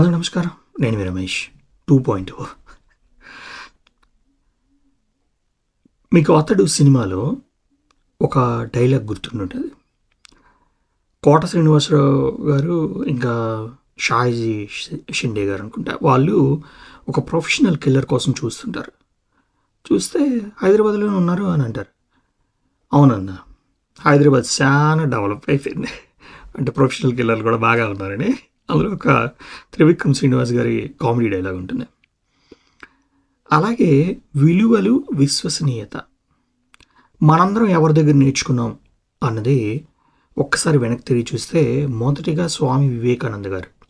అందరూ నమస్కారం. నేను మీ రమేష్. టూ పాయింట్ మీకు అతడు సినిమాలో ఒక డైలాగ్ గుర్తుంటుంది కోట శ్రీనివాసరావు గారు ఇంకా షాయిజీ షిండే గారు అనుకుంటా వాళ్ళు ఒక ప్రొఫెషనల్ కిల్లర్ కోసం చూస్తుంటారు. చూస్తే హైదరాబాద్లోనే ఉన్నారు అని అంటారు. అవునన్నా హైదరాబాద్ చాలా డెవలప్ అయిపోయింది. అంటే ప్రొఫెషనల్ కిల్లర్లు కూడా బాగా ఉన్నారని. అందులో ఒక త్రివిక్రమ్ శ్రీనివాస్ గారి కామెడీ డైలాగ్ ఉంటుంది. అలాగే విలువలు విశ్వసనీయత. మనందరం ఎవరి దగ్గర నేర్చుకున్నాం అన్నది ఒక్కసారి వెనక్కి తిరిగి చూస్తే మొదటిగా స్వామి వివేకానంద గారు.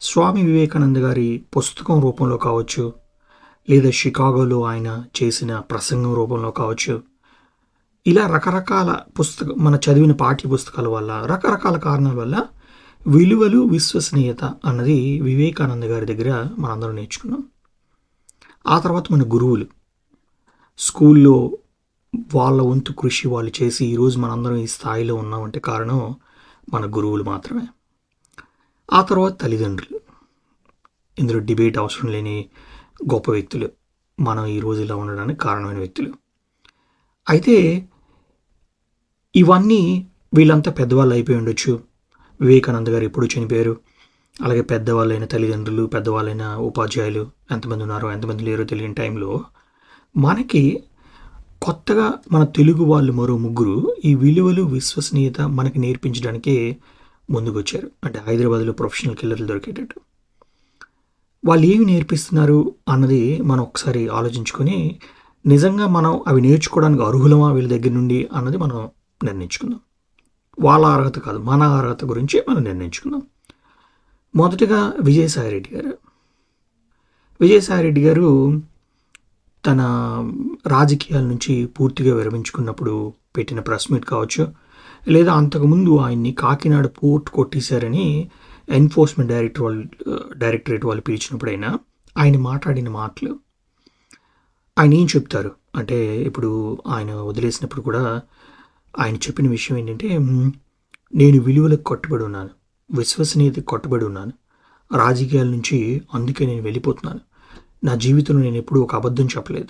స్వామి వివేకానంద గారి పుస్తకం రూపంలో కావచ్చు లేదా షికాగోలో ఆయన చేసిన ప్రసంగం రూపంలో కావచ్చు ఇలా రకరకాల పుస్తక మన చదివిన పాఠ్య పుస్తకాల వల్ల రకరకాల కారణాల వల్ల విలువలు విశ్వసనీయత అన్నది వివేకానంద గారి దగ్గర మనందరం నేర్చుకున్నాం. ఆ తర్వాత మన గురువులు. స్కూల్లో వాళ్ళ వంతు కృషి వాళ్ళు చేసి ఈరోజు మనందరం ఈ స్థాయిలో ఉన్నామంటే కారణం మన గురువులు మాత్రమే. ఆ తర్వాత తల్లిదండ్రులు. ఇందులో డిబేట్ అవసరం లేని గొప్ప వ్యక్తులు. మనం ఈ రోజు ఇలా ఉండడానికి కారణమైన వ్యక్తులు. అయితే ఇవన్నీ వీళ్ళంతా పెద్దవాళ్ళు అయిపోయి ఉండొచ్చు. వివేకానంద గారు ఎప్పుడు చనిపోయారు. అలాగే పెద్దవాళ్ళైన తల్లిదండ్రులు పెద్దవాళ్ళైన ఉపాధ్యాయులు ఎంతమంది ఉన్నారో ఎంతమంది లేరో తెలియని టైంలో మనకి కొత్తగా మన తెలుగు వాళ్ళు మరో ముగ్గురు ఈ విలువలు విశ్వసనీయత మనకి నేర్పించడానికి ముందుకొచ్చారు. అంటే హైదరాబాద్లో ప్రొఫెషనల్ కిల్లర్లు దొరికేటట్టు. వాళ్ళు ఏమి నేర్పిస్తున్నారు అన్నది మనం ఒకసారి ఆలోచించుకొని నిజంగా మనం అవి నేర్చుకోవడానికి అర్హులమా వీళ్ళ దగ్గర నుండి అన్నది మనం నిర్ణయించుకుందాం. వాళ్ళ అర్హత కాదు మన అర్హత గురించి మనం నిర్ణయించుకుందాం. మొదటగా విజయసాయిరెడ్డి గారు. విజయసాయిరెడ్డి గారు తన రాజకీయాల నుంచి పూర్తిగా విరమించుకున్నప్పుడు పెట్టిన ప్రెస్ మీట్ కావచ్చు లేదా అంతకుముందు ఆయన్ని కాకినాడ పోర్ట్ కొట్టేశారని ఎన్ఫోర్స్మెంట్ డైరెక్టర్ వాళ్ళు డైరెక్టరేట్ వాళ్ళు పిలిచినప్పుడైనా ఆయన మాట్లాడిన మాటలు ఆయన ఏం చెప్తారు? అంటే ఇప్పుడు ఆయన వదిలేసినప్పుడు కూడా ఆయన చెప్పిన విషయం ఏంటంటే నేను విలువలకు కట్టుబడి ఉన్నాను విశ్వసనీయతకు కట్టుబడి ఉన్నాను రాజకీయాల నుంచి అందుకే నేను వెళ్ళిపోతున్నాను. నా జీవితంలో నేను ఎప్పుడూ ఒక అబద్ధం చెప్పలేదు.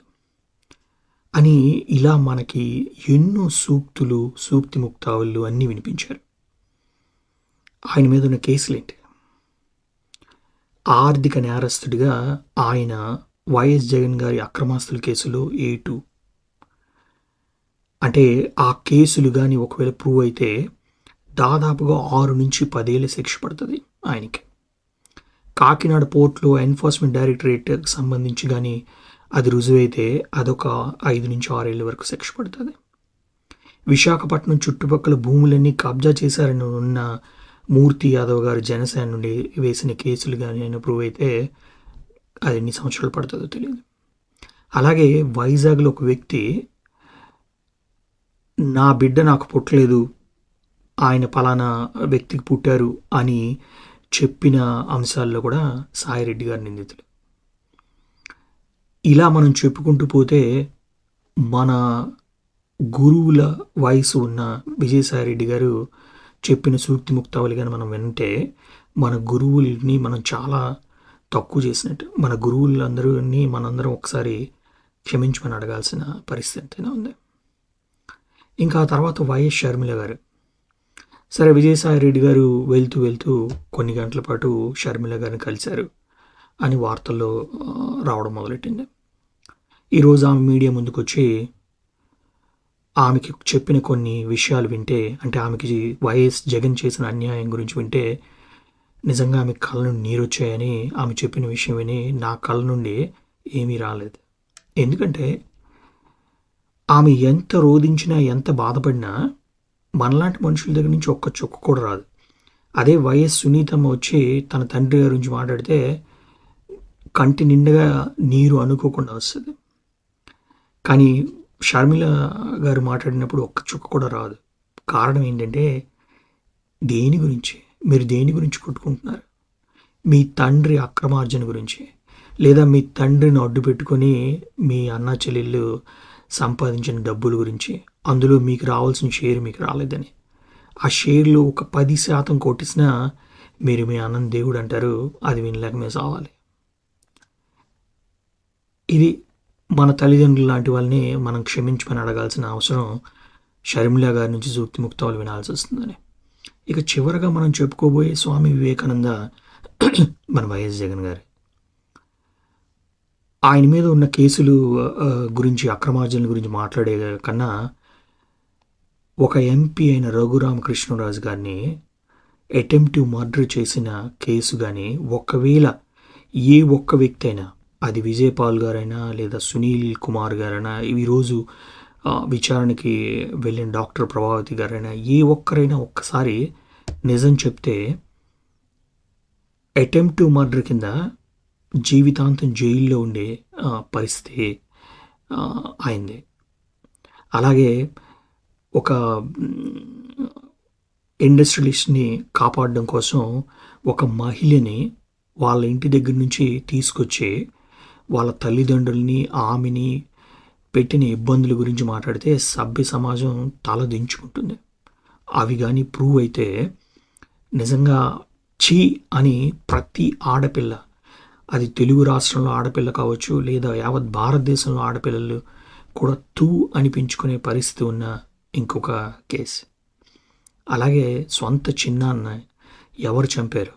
అని ఇలా మనకి ఎన్నో సూక్తులు సూక్తి ముక్తావులు అన్నీ వినిపించారు. ఆయన మీద ఉన్న కేసులేంటి? ఆర్థిక నేరస్తుడిగా ఆయన వైఎస్ జగన్ గారి అక్రమాస్తుల కేసులో ఏ టూ? అంటే ఆ కేసులు కానీ ఒకవేళ ప్రూవ్ అయితే దాదాపుగా ఆరు నుంచి పదేళ్ళ శిక్ష పడుతుంది ఆయనకి. కాకినాడ పోర్ట్లో ఎన్ఫోర్స్మెంట్ డైరెక్టరేట్కి సంబంధించి కానీ అది రుజువైతే అదొక ఐదు నుంచి ఆరేళ్ళ వరకు శిక్ష పడుతుంది. విశాఖపట్నం చుట్టుపక్కల భూములన్నీ కబ్జా చేశారని ఉన్న మూర్తి యాదవ్ గారు జనసేన నుండి వేసిన కేసులు కానీ ఆయన ప్రూవ్ అయితే అది ఎన్ని సంవత్సరాలు పడుతుందో తెలియదు. అలాగే వైజాగ్లో ఒక వ్యక్తి నా బిడ్డ నాకు పుట్టలేదు ఆయన పలానా వ్యక్తికి పుట్టారు అని చెప్పిన అంశాల్లో కూడా సాయిరెడ్డి గారు నిందితులు. ఇలా మనం చెప్పుకుంటూ పోతే మన గురువుల వయసు ఉన్న విజయసాయిరెడ్డి గారు చెప్పిన సూక్తి ముక్తావళి కానీ మనం వింటే మన గురువుల్ని మనం చాలా తక్కువ చేసినట్టు మన గురువులందరినీ మనందరం ఒకసారి క్షమించమని అడగాల్సిన పరిస్థితి ఎంతైనా ఉంది. ఇంకా తర్వాత వైఎస్ షర్మిల గారు. సరే విజయసాయి రెడ్డి గారు వెళ్తూ వెళ్తూ కొన్ని గంటల పాటు షర్మిల గారిని కలిశారు అని వార్తల్లో రావడం మొదలెట్టింది. ఈరోజు ఆమె మీడియా ముందుకు వచ్చి ఆమెకి చెప్పిన కొన్ని విషయాలు వింటే అంటే ఆమెకి వైఎస్ జగన్ చేసిన అన్యాయం గురించి వింటే నిజంగా ఆమె కళ్ళ నుండి నీరు వచ్చాయని ఆమె చెప్పిన విషయం విని నా కళ్ళ నుండి ఏమీ రాలేదు. ఎందుకంటే ఆమె ఎంత రోధించినా ఎంత బాధపడినా మనలాంటి మనుషుల దగ్గర నుంచి ఒక్క చుక్క కూడా రాదు. అదే వైఎస్ సునీతమ్మ వచ్చి తన తండ్రి గారి గురించి మాట్లాడితే కంటి నిండగా నీరు అనుకోకుండా వస్తుంది. కానీ షర్మిల గారు మాట్లాడినప్పుడు ఒక్క చుక్క కూడా రాదు. కారణం ఏంటంటే దేని గురించి? మీరు దేని గురించి కొట్టుకుంటున్నారు? మీ తండ్రి అక్రమార్జన గురించి లేదా మీ తండ్రిని అడ్డు పెట్టుకొని మీ అన్న చెల్లెళ్ళు సంపాదించిన డబ్బుల గురించి అందులో మీకు రావాల్సిన షేర్ మీకు రాలేదని. ఆ షేర్లు ఒక పది శాతం కొట్టిసినా మీరు మీ అన్నం దేవుడు అంటారు అది వినలేక మేము సావాలి ఇది మన తల్లిదండ్రులు లాంటి వాళ్ళని మనం క్షమించమని అడగాల్సిన అవసరం షర్మిలా గారి నుంచి సూక్తి ముక్తాలు వినాల్సి వస్తుందని. ఇక చివరగా మనం చెప్పుకోబోయే స్వామి వివేకానంద మన వైఎస్ జగన్ గారి. ఆయన మీద ఉన్న కేసులు గురించి అక్రమార్జనల గురించి మాట్లాడే కన్నా ఒక ఎంపీ అయిన రఘురామకృష్ణరాజు గారిని అటెంప్టివ్ మర్డర్ చేసిన కేసు కానీ ఒకవేళ ఏ ఒక్క వ్యక్తి అయినా అది విజయపాల్ గారైనా లేదా సునీల్ కుమార్ గారైనా ఈరోజు విచారణకి వెళ్ళిన డాక్టర్ ప్రభావతి గారైనా ఏ ఒక్కరైనా ఒక్కసారి నిజం చెప్తే అటెంప్టివ్ మర్డర్ కింద జీవితాంతం జైల్లో ఉండే పరిస్థితి అయింది. అలాగే ఒక ఇండస్ట్రియలిస్ట్ని కాపాడడం కోసం ఒక మహిళని వాళ్ళ ఇంటి దగ్గర నుంచి తీసుకొచ్చి వాళ్ళ తల్లిదండ్రుల్ని ఆమెని పెట్టిన ఇబ్బందుల గురించి మాట్లాడితే సభ్య సమాజం తల దించుకుంటుంది. అవి కానీ ప్రూవ్ అయితే నిజంగా చీ అని ప్రతి ఆడపిల్ల అది తెలుగు రాష్ట్రంలో ఆడపిల్ల కావచ్చు లేదా యావత్ భారతదేశంలో ఆడపిల్లలు కూడా తూ అనిపించుకునే పరిస్థితి ఉన్న ఇంకొక కేసు. అలాగే సొంత చిన్నాన్న ఎవరు చంపారు?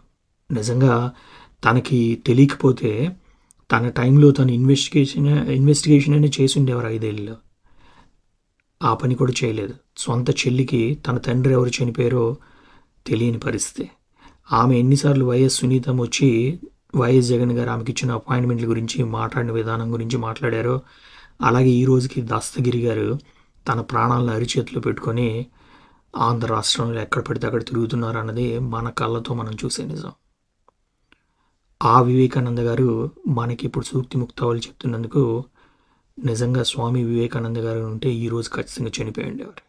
నిజంగా తనకి తెలియకపోతే తన టైంలో తను ఇన్వెస్టిగేషన్ ఇన్వెస్టిగేషన్ అయినా చేసి ఉండేవారు ఐదేళ్ళలో ఆ పని కూడా చేయలేదు. సొంత చెల్లికి తన తండ్రి ఎవరు చనిపోయారో తెలియని పరిస్థితి. ఆమె ఎన్నిసార్లు వైఎస్ సునీతం వచ్చి వైఎస్ జగన్ గారు ఆమెకి ఇచ్చిన అపాయింట్మెంట్ల గురించి మాట్లాడిన విధానం గురించి మాట్లాడారో. అలాగే ఈ రోజుకి దస్తగిరి గారు తన ప్రాణాలను అరిచేతిలో పెట్టుకొని ఆంధ్ర రాష్ట్రంలో ఎక్కడ పడితే అక్కడ తిరుగుతున్నారు అన్నది మన కళ్ళతో మనం చూసే నిజం. ఆ వివేకానంద గారు మనకి ఇప్పుడు సూక్తి ముక్తావళి చెప్తున్నందుకు నిజంగా స్వామి వివేకానంద గారు ఉంటే ఈరోజు ఖచ్చితంగా చనిపోయి ఉండేవారు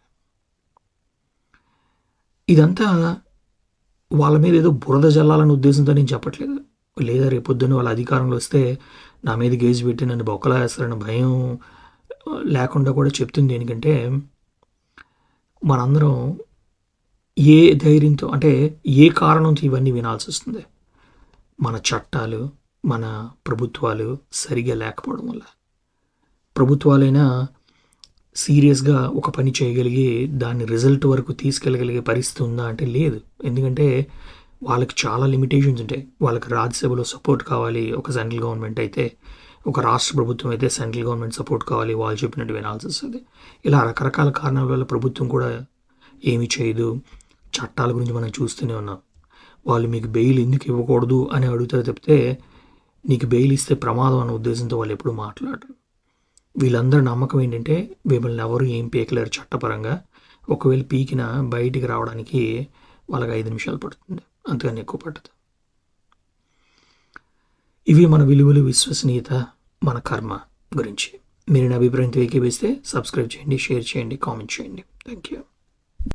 ఇదంతా వాళ్ళ మీద ఏదో బురద జల్లాలనే ఉద్దేశంతో నేను చెప్పట్లేదు. లేదా రేపొద్దున వాళ్ళ అధికారంలో వస్తే నా మీద గేజ్ పెట్టి నన్ను బొక్కలా వేస్తారన్న భయం లేకుండా కూడా చెప్తుంది. ఎందుకంటే మనందరం ఏ ధైర్యంతో అంటే ఏ కారణంతో ఇవన్నీ వినాల్సి వస్తుంది? మన చట్టాలు మన ప్రభుత్వాలు సరిగా లేకపోవడం వల్ల. ప్రభుత్వాలైనా సీరియస్గా ఒక పని చేయగలిగి దాన్ని రిజల్ట్ వరకు తీసుకెళ్ళగలిగే పరిస్థితి ఉందా అంటే లేదు. ఎందుకంటే వాళ్ళకి చాలా లిమిటేషన్స్ ఉంటాయి. వాళ్ళకి రాజ్యసభలో సపోర్ట్ కావాలి. ఒక సెంట్రల్ గవర్నమెంట్ అయితే ఒక రాష్ట్ర ప్రభుత్వం అయితే సెంట్రల్ గవర్నమెంట్ సపోర్ట్ కావాలి వాళ్ళు చెప్పినట్టు వినాల్సి వస్తుంది. ఇలా రకరకాల కారణాల వల్ల ప్రభుత్వం కూడా ఏమీ చేయదు. చట్టాల గురించి మనం చూస్తూనే ఉన్నాం. వాళ్ళు మీకు బెయిల్ ఎందుకు ఇవ్వకూడదు అని అడుగుతారు తప్పితే నీకు బెయిల్ ఇస్తే ప్రమాదం అన్న ఉద్దేశంతో వాళ్ళు ఎప్పుడూ మాట్లాడరు. వీళ్ళందరి నమ్మకం ఏంటంటే మిమ్మల్ని ఎవరు ఏం పీకలేరు చట్టపరంగా. ఒకవేళ పీకిన బయటికి రావడానికి వాళ్ళకి ఐదు నిమిషాలు పడుతుంది. అంతకని ఎక్కువ పట్టదు. ఇవి మన విలువలు విశ్వసనీయత మన కర్మ గురించి. మీరు నా అభిప్రాయంతో ఏకీపిస్తే సబ్స్క్రైబ్ చేయండి షేర్ చేయండి కామెంట్ చేయండి. Thank you